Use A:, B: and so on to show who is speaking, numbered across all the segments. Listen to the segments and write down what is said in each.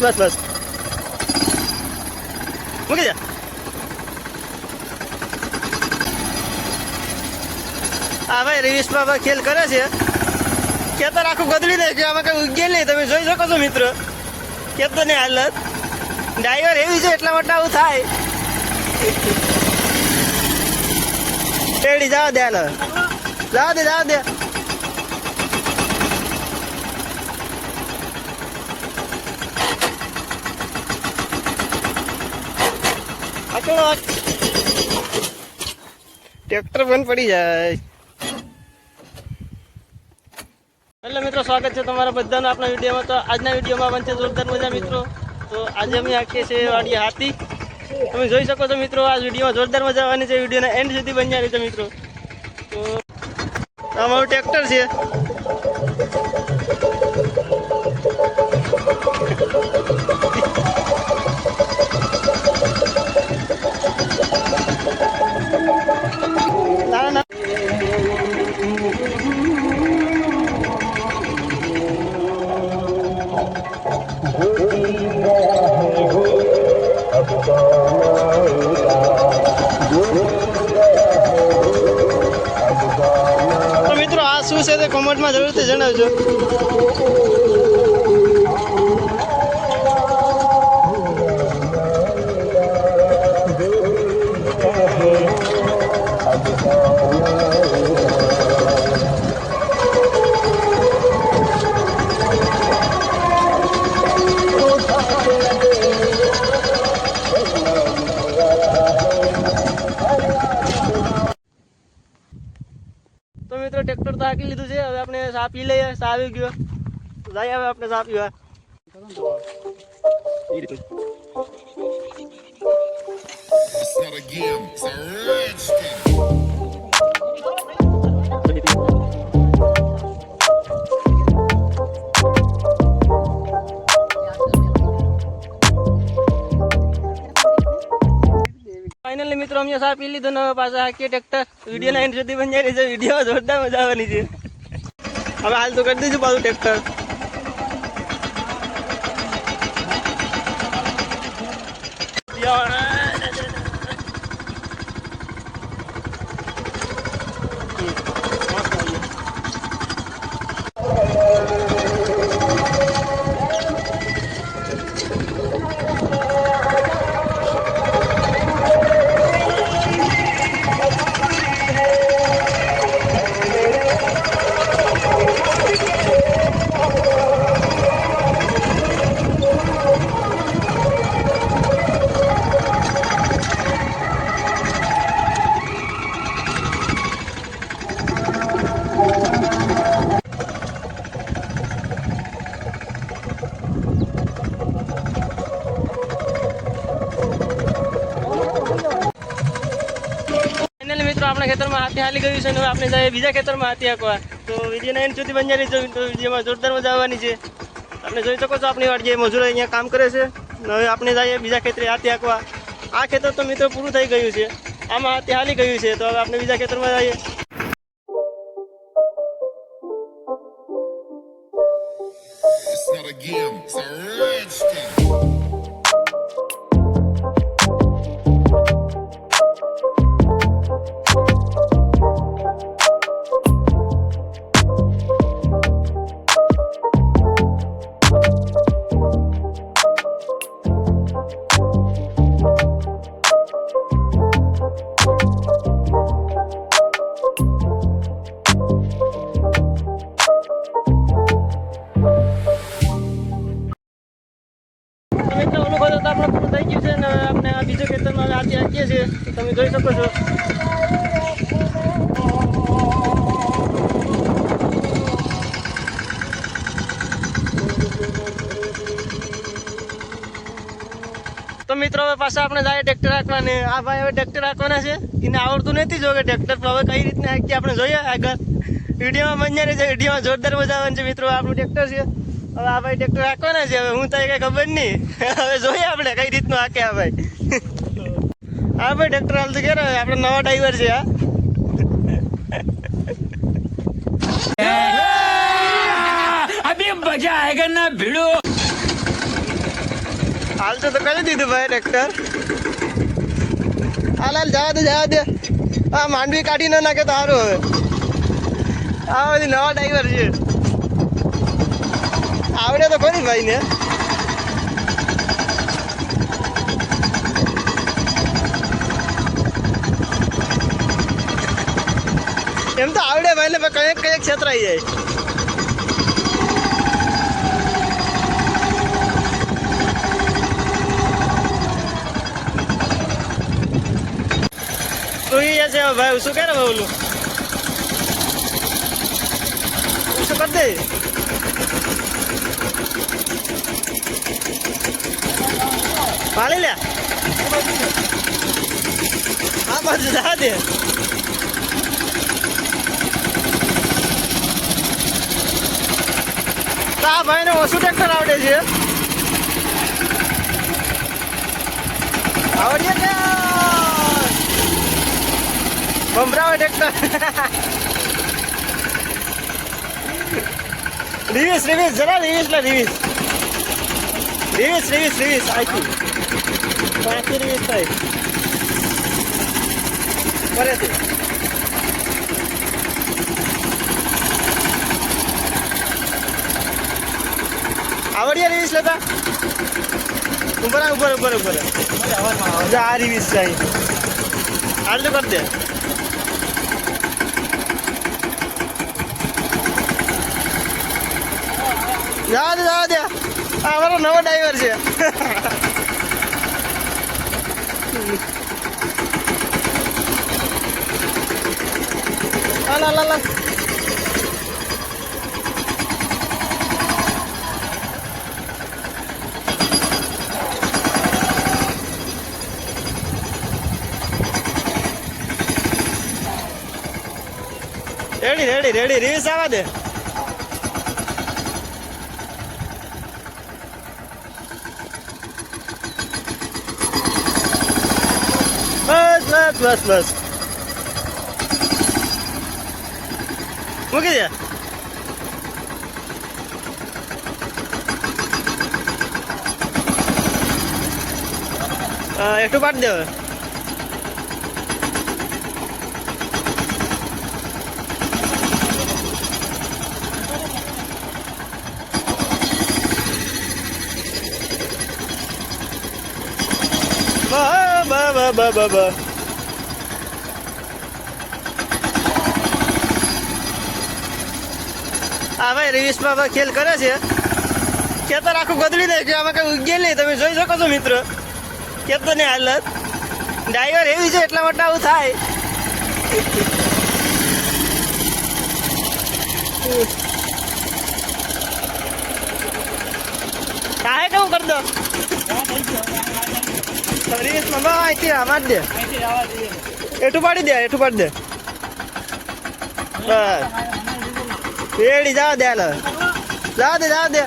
A: બસ બસ બસ. મૂકી જા આ ભાઈ રિવિશમાં બાબા ખેલ કરે છે. ખેતર આખું ગદડી છે આમાં કઈ ઉગેલ નહીં તમે જોઈ શકો છો મિત્રો. ખેતરની હાલત. ડ્રાઈવર એવી છે, એટલા માટે આવું થાય. રેડી જવા દે હાલ જવા દે જવા દે. અચળો ટ્રેક્ટર બંધ પડી જાય. એટલે મિત્રો, સ્વાગત છે તમારા બધાનું આપણા વિડીયોમાં. તો આજના વિડીયોમાં બનશે જોરદાર મજા મિત્રો. તો આજે અમે આખીએ છીએ વાડી હાથી. તમે જોઈ શકો છો મિત્રો, આ વિડીયોમાં જોરદાર મજા આવવાની છે. વિડીયોના એન્ડ સુધી બન્યા રહેશે મિત્રો. તો અમારું ટ્રેક્ટર છે. શું છે તે કોમેન્ટમાં જરૂરથી જણાવજો. ટ્રેક્ટર લીધું છે. હવે આપણે ચા પી લઈએ. ચા આવી ગયો. જાય હવે આપણે ચા પીવા.
B: It's a game, it's
A: અમે ચા પી લીધું ને પાછા હાકીએ ટ્રેક્ટર વિડીયોના એન્ડ સુધી પણ જાય છે વીડિયો જોરદાર મજા આવવાની છે. હવે હાલ તો કરી દઈશું પાછું ટ્રેક્ટર આપણા ખેતરમાં હાથી હાલી ગયું છે અને આપણે બીજા ખેતરમાં હાથી હાંકવા. તો વિડીયોના એન્ડ સુધી બંજારી જેમાં જોરદાર મજા આવવાની છે. આપણે જોઈ શકો છો આપણી વાડ જે મજૂરો અહીંયા કામ કરે છે. હવે આપણે જઈએ બીજા ખેતરે હાથી હાંકવા. આ ખેતર તો મિત્રો પૂરું થઈ ગયું છે. આમાં હાથી હાલી ગયું છે. તો હવે આપણે બીજા ખેતરમાં જઈએ.
B: It's not
A: પૂરું થઈ ગયું છે ને આપણે આ બીજો ખેતરમાં આજે હાંકીએ છીએ તમે જોઈ શકો છો. તો મિત્રો, હવે પાછા આપણે જાય ટ્રેક્ટર હાંકવાને આ ભાઈ હવે ટ્રેક્ટર રાખવાના છે. એને આવડતું નથી જો કે ટ્રેક્ટર હવે કઈ રીતના આખી આપણે જોઈએ આગળ. વિડીયોમાં મજા છે વિડીયોમાં જોરદાર મજા આવે છે મિત્રો. આપણું ટ્રેક્ટર છે. હવે આ ભાઈ ટ્રેક્ટર હાંકવાના છે હવે હું તારી કઈ ખબર નહીં. હવે જોઈએ આપણે કઈ રીતનું હાકે આ ભાઈ. હા ભાઈ ટ્રેક્ટર હાલ તો ઘેર આપણે નવા ડ્રાઈવર છે હા.
C: મજા આયગા ના ભીડો.
A: હાલ તો કરી દીધું ભાઈ ટ્રેક્ટર હાલ હાલ જવા દે જવા દે. આ માંડવી કાઢી ન નાખે તો સારું હવે. આ બધી નવા ડ્રાઈવર છે. આવડે તો ખરી ભાઈ ને. એમ તો આવડે ભાઈ ને કંઈક કંઈક ક્ષેત્ર આવી જાય. તું એ છે, ભાઈ, શું કરે ભાઈ ઓલું? શું કર પાણી લે. આ બાજુ જા દે. આ ભાઈને ઓછું ટ્રેક્ટર આવડે છે. આવડીએ ને ભમરાવે ટ્રેક્ટર રિવીસ રિવીસ, જરા રિવીસ લે, રિવીસ. રિવીસ રિવીસ રિવીસ આખી રિવીસ થાય ફરેથી આવડિયા રિવીસ લેતા ઉપર ઉપર ઉપર. ઉપર આ રિવીસ અહીં. આટલું કરી દે. જવા દે જવા દે આ મારો નવો ડ્રાઈવર છે. હાલ હાલ હાલ હાલ. રેડી રેડી રેડી રિવીસ આવવા દે બસ બસ બસ બસ મૂકી દે હા, એકટું પાડી દે હવે બ બ બ બ હા હવે ખેલ કરે છે. ખેતર આખું ગદડી કે આમાં કઈ ઉગેલ નહીં. તમે જોઈ શકો છો મિત્રો. ખેતરની હાલત. ડ્રાઈવર એવી છે એટલા માટે આવું થાય. કાહે કેવું કરી દો? રિવિશમાં બસ અહીંથી મારી દે. એઠું પાડી દે એઠું પાડી દે. બસ. રેડી જવા દે હવે. જવા દે જવા દે.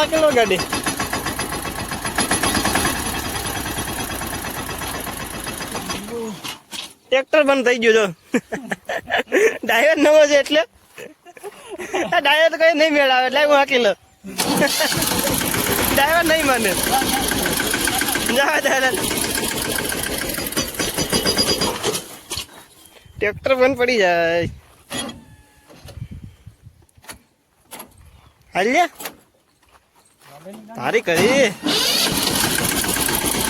A: આકેલો ગાડી. ટ્રેક્ટર બંધ થઈ ગયું જો. ડ્રાઈવર નવો છે એટલે. ડાયર તો કઈ નહીં મેળ આવે એટલે હું હાકી લો ડ્રાઈવર નહીં માને. જવા દે હાલ. ટ્રેક્ટર બંધ પડી જાય. હાલ્યા તારી કરી.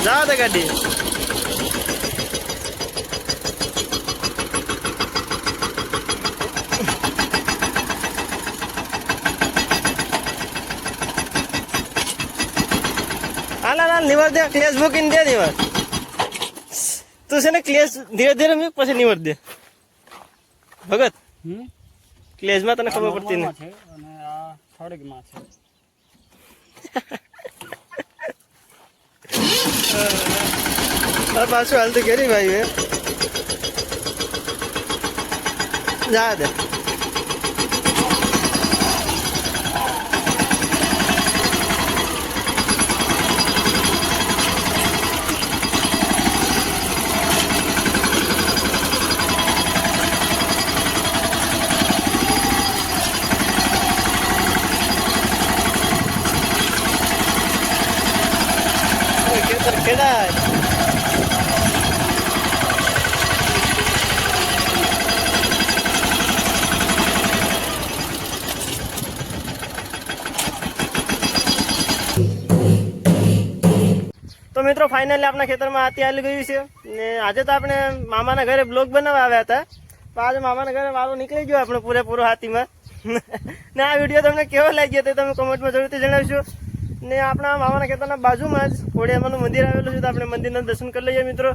A: જા ગાડી. હાલ હાલ નિવાર દે ક્લેશ મૂકીને દે નિવડ. તું છે ને ક્લેશ ધીરે ધીરે મૂક પછી નિવડ દે. ભગત? ક્લેશમાં તને ખબર પડતી નહીં.
C: આ થોડીકમાં છે.
A: પાછું પાછું હાલતું કેરી ભાઈ એ જા દે. મહારાજ તો મિત્રો ફાઇનલી આપણા ખેતરમાં આતી આવી ગયું છે. ને આજે તો આપણે મામાના ઘરે બ્લોગ બનાવવા આવ્યા હતા. પણ આજે મામાના ઘરે વાળો નીકળી ગયો આપણે પૂરેપૂરો હાથીમાં. ને આ વીડિયો તમને કેવો લાગ્યો તે તમે કોમેન્ટમાં જરૂરથી જણાવશો ને આપણા મામાના ખેતરના બાજુમાં જ ખોડિયામાનું મંદિર આવેલું છે તો આપણે મંદિરના દર્શન કરી લઈએ મિત્રો.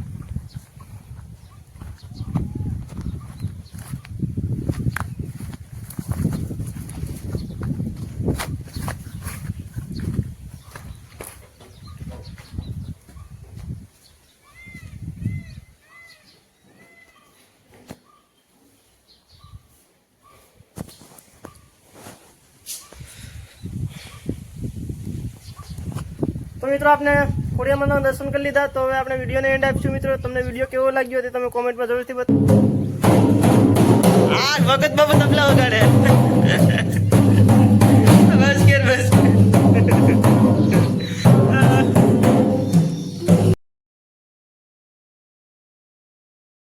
A: તો મિત્રો આપણે ખોડિયામાના દર્શન કરી લીધા. તો હવે આપણે વિડીયોને એન્ડ આપીશું મિત્રો. તમને વીડિયો કેવો લાગ્યો તે તમે કોમેન્ટમાં જરૂરથી બતાવો આ વખત બાબત તબલા વગાડે.